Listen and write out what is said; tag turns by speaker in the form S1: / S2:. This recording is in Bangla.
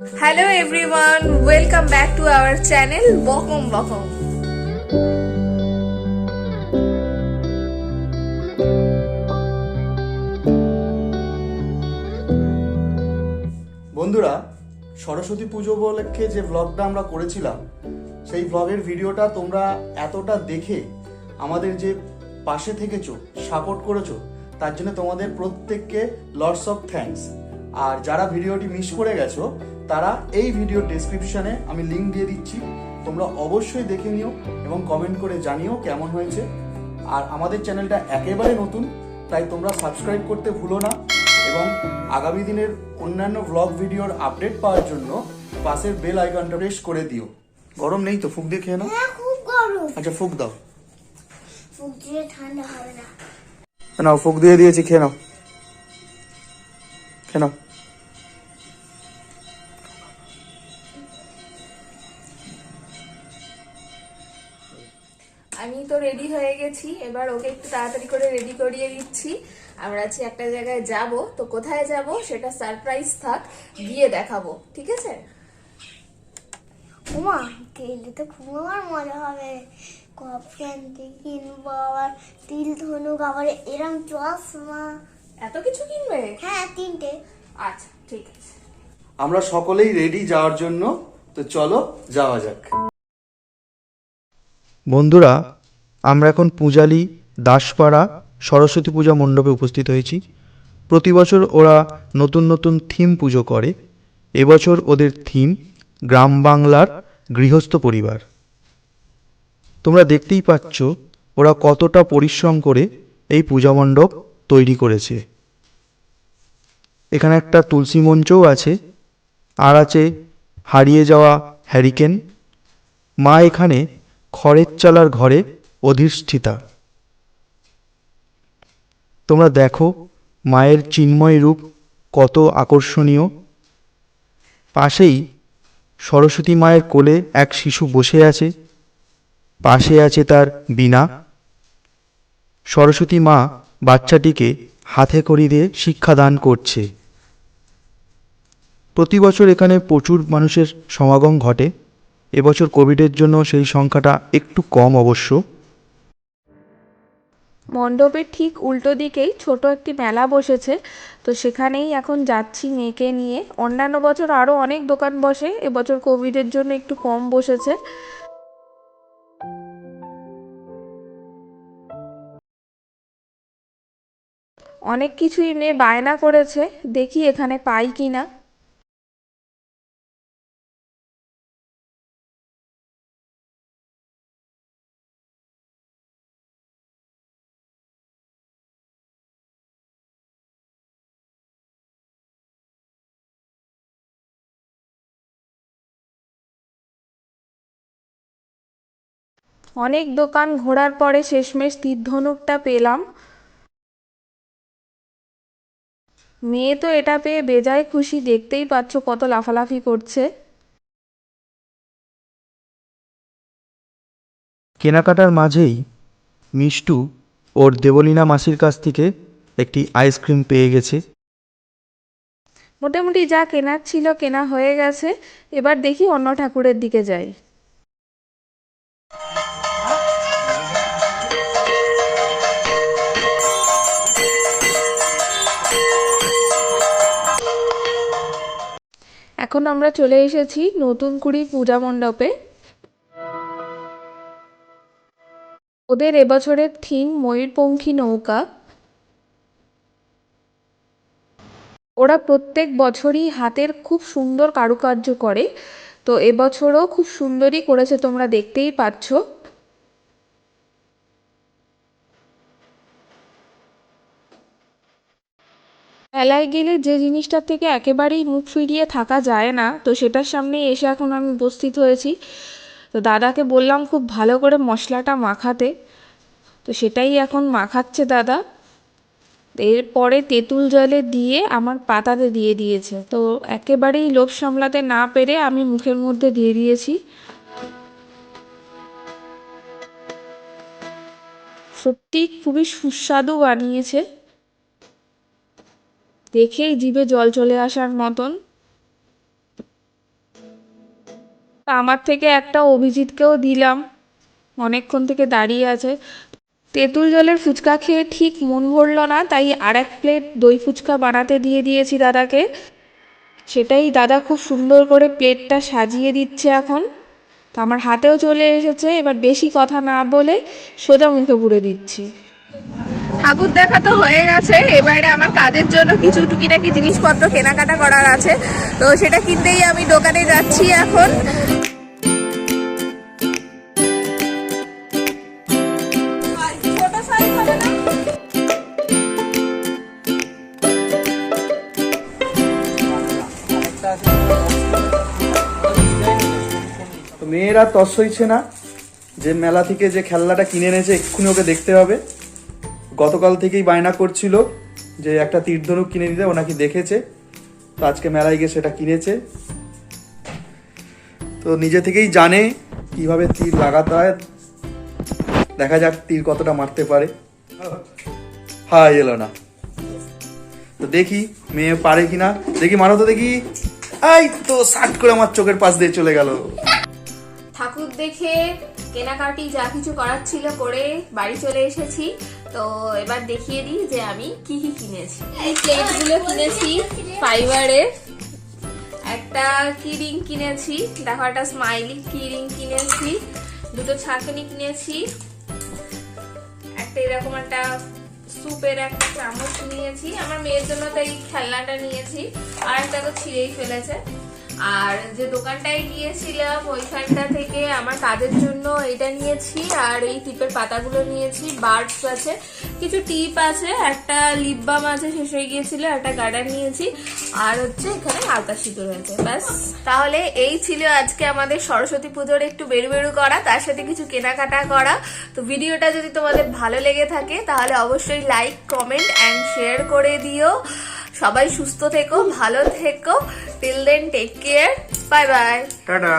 S1: Hello everyone, welcome back to our channel Bokom Bokom.
S2: বন্ধুরা সরস্বতী পুজো উপলক্ষে যে ব্লগটা আমরা করেছিলাম সেই ব্লগের ভিডিওটা তোমরা এতটা দেখে আমাদের যে পাশে থেকেছো সাপোর্ট করেছ তার জন্য তোমাদের প্রত্যেককে লটস অফ থ্যাঙ্কস আর যারা ভিডিওটি মিস করে গেছো তারা এই ভিডিও ডেসক্রিপশনে আমি লিংক দিয়ে দিচ্ছি। তোমরা অবশ্যই দেখে নিও এবং কমেন্ট করে জানিও কেমন হয়েছে। আর আমাদের চ্যানেলটা একেবারে নতুন তাই তোমরা সাবস্ক্রাইব করতে ভুলো না এবং আগামী দিনের অন্যান্য ব্লগ ভিডিওর আপডেট পাওয়ার জন্য পাশের বেল আইকনটা প্রেস করে দিও। গরম নেই তো? ফুক দিয়ে খেয়ে নাও।
S3: হ্যাঁ খুব গরম।
S2: আচ্ছা ফুক দাও।
S3: ফুক দিয়ে ঠান্ডা হবে না।
S2: নাও ফুক দিয়ে দিয়েছি খেয়ে নাও। খেয়ে নাও।
S1: গেছি এবার ওকে একটু তাড়াতাড়ি করে রেডি করিয়ে দিচ্ছি। আমরা আছি একটা জায়গায় যাব। তো কোথায় যাব সেটা সারপ্রাইজ থাক গিয়ে দেখাবো। ঠিক আছে?
S3: ওমা গেলে তো খুব আমার মজা হবে। ক্যান্ডি কিনবো আবার তিল ধনুক আবার এরম চশমা।
S1: এত কিছু কিনবে?
S3: হ্যাঁ তিনটে।
S1: আচ্ছা ঠিক আছে।
S2: আমরা সকলেই রেডি যাওয়ার জন্য। তো চলো যাওয়া যাক।
S4: বন্ধুরা আমরা এখন পূজালি, দাসপাড়া, সরস্বতী পূজা মণ্ডপে উপস্থিত হয়েছি। প্রতি বছর ওরা নতুন নতুন থিম পুজো করে। এবছর ওদের থিম গ্রাম বাংলার গৃহস্থ পরিবার। তোমরা দেখতেই পাচ্ছ ওরা কতটা পরিশ্রম করে এই পূজা মণ্ডপ তৈরি করেছে। এখানে একটা তুলসী মঞ্চও আছে। আর আছে হারিয়ে যাওয়া হ্যারিকেন। মা এখানে খড়ের চালার ঘরে অধিষ্ঠিতা। তোমরা দেখো মায়ের চিন্ময় রূপ কত আকর্ষণীয়। পাশেই সরস্বতী মায়ের কোলে এক শিশু বসে আছে। পাশে আছে তার বীণা। সরস্বতী মা বাচ্চাটিকে হাতে করি দিয়ে শিক্ষাদান করছে। প্রতি বছর এখানে প্রচুর মানুষের সমাগম ঘটে। এবছর কোভিডের জন্য সেই সংখ্যাটা একটু কম অবশ্য।
S1: মণ্ডপের ঠিক উল্টো দিকেই ছোট একটি মেলা বসেছে। তো সেখানেই এখন যাচ্ছি মেয়েকে নিয়ে। অন্যান্য বছর আরও অনেক দোকান বসে। এবছর কোভিডের জন্য একটু কম বসেছে। অনেক কিছুই মেয়ে বায়না করেছে। দেখি এখানে পাই কি না অনেক দোকান ঘোরার পরে শেষমেশ তীরধনুকটা পেলাম। মেয়ে তো এটা পেয়ে বেজায় খুশি দেখতেই পাচ্ছ কত লাফালাফি করছে।
S4: কেনাকাটার মাঝেই মিষ্টু ওর দেবলীনা মাসির কাছ থেকে একটি আইসক্রিম পেয়ে গেছে।
S1: মোটামুটি যা কেনার ছিল কেনা হয়ে গেছে এবার দেখি অন্য ঠাকুরের দিকে যাই। এখন আমরা চলে এসেছি নতুন কুড়ি পূজা মণ্ডপে। ওদের এবছরের থিম ময়ূরপঙ্খী নৌকা। ওরা প্রত্যেক বছরই হাতের খুব সুন্দর কারুকার্য করে। তো এবছরও খুব সুন্দরই করেছে, তোমরা দেখতেই পাচ্ছ। মেলায় গেলে যে জিনিসটার থেকে একেবারেই মুখ ফিরিয়ে থাকা যায় না, তো সেটার সামনে এসে এখন আমি উপস্থিত হয়েছি। তো দাদাকে বললাম খুব ভালো করে মশলাটা মাখাতে। তো সেটাই এখন মাখাচ্ছে দাদা। এরপরে তেঁতুল জলে দিয়ে আমার পাতাতে দিয়ে দিয়েছে। তো একেবারেই লোভ সামলাতে না পেরে আমি মুখের মধ্যে দিয়ে দিয়েছি। সত্যি খুবই সুস্বাদু বানিয়েছে। দেখেই জিভে জল চলে আসার মতন। আমার থেকে একটা অভিজিৎকেও দিলাম। অনেকক্ষণ থেকে দাঁড়িয়ে আছে। তেঁতুল জলের ফুচকা খেয়ে ঠিক মন ভরলো না, তাই আর এক প্লেট দই ফুচকা বানাতে দিয়ে দিয়েছি দাদাকে। সেটাই দাদা খুব সুন্দর করে প্লেটটা সাজিয়ে দিচ্ছে এখন। তো আমার হাতেও চলে এসেছে, এবার বেশি কথা না বলে সোজা মুখে পুরে দিচ্ছি। ঠাকুর দেখা তো হয়ে গেছে। এবারে আমার কাজের জন্য কিছু টুকিটাকি জিনিসপত্র কেনাকাটা করার আছে। তো সেটা কিনতেই আমি দোকানে যাচ্ছি এখন।
S2: মেয়েরা তস হইছে না। যে মেলা থেকে যে খেলনাটা কিনে এনেছে, এক্ষুনি ওকে দেখতে হবে। গতকাল থেকেই বায়না করছিল যে একটা তীরধনুক কিনে দিতে, ও নাকি দেখেছে। তো আজকে মেলায় গিয়ে সেটা কিনেছে। তো নিজে থেকেই জানে কীভাবে তীর লাগাতে হয়। দেখা যাক তীর কতটা মারতে পারে। হ্যাঁ এলো না তো দেখি মেয়ে পারে কিনা। দেখি মারো তো দেখি। এই তো সাট করে আমার চোখের পাশ দিয়ে চলে গেল।
S1: ঠাকুর দেখে কেনাকাটি যা কিছু করার ছিল করে বাড়ি চলে এসেছি। তো এবার দেখিয়ে দিই যে আমি কি কি কিনেছি। এই প্লেটগুলো কিনেছি ফাইবারের একটা কিরিং কিনেছি দেখো একটা স্মাইলি কিরিং কিনেছি দুটো ছাঁকনি কিনেছি একটা এরকম একটা স্যুপের একটা চামচ নিয়েছি আমার মেয়ের জন্য তাই খেলনাটা নিয়েছি আর একটা তো ছিঁড়েই ফেলেছে। আর যে দোকানটায় গিয়েছিলাম ওইখানটা থেকে আমার কাজের জন্য এটা নিয়েছি, আর এই টিপের পাতাগুলো নিয়েছি, বার্ডস আছে, কিছু টিপ আছে, একটা লিপ বাম আছে, শেষ হয়ে গিয়েছিল একটা গার্ডার নিয়েছি, আর হচ্ছে এখানে আলতা সিঁদুর রয়েছে ব্যাস। তাহলে এই ছিল আজকে আমাদের সরস্বতী পুজোর একটু বেরু বেরু করা, তার সাথে কিছু কেনাকাটা করা। তো ভিডিওটা যদি তোমাদের ভালো লেগে থাকে, তাহলে অবশ্যই লাইক কমেন্ট অ্যান্ড শেয়ার করে দিও। সবাই সুস্থ থেকো ভালো থেকো। Till then take care bye bye
S2: tata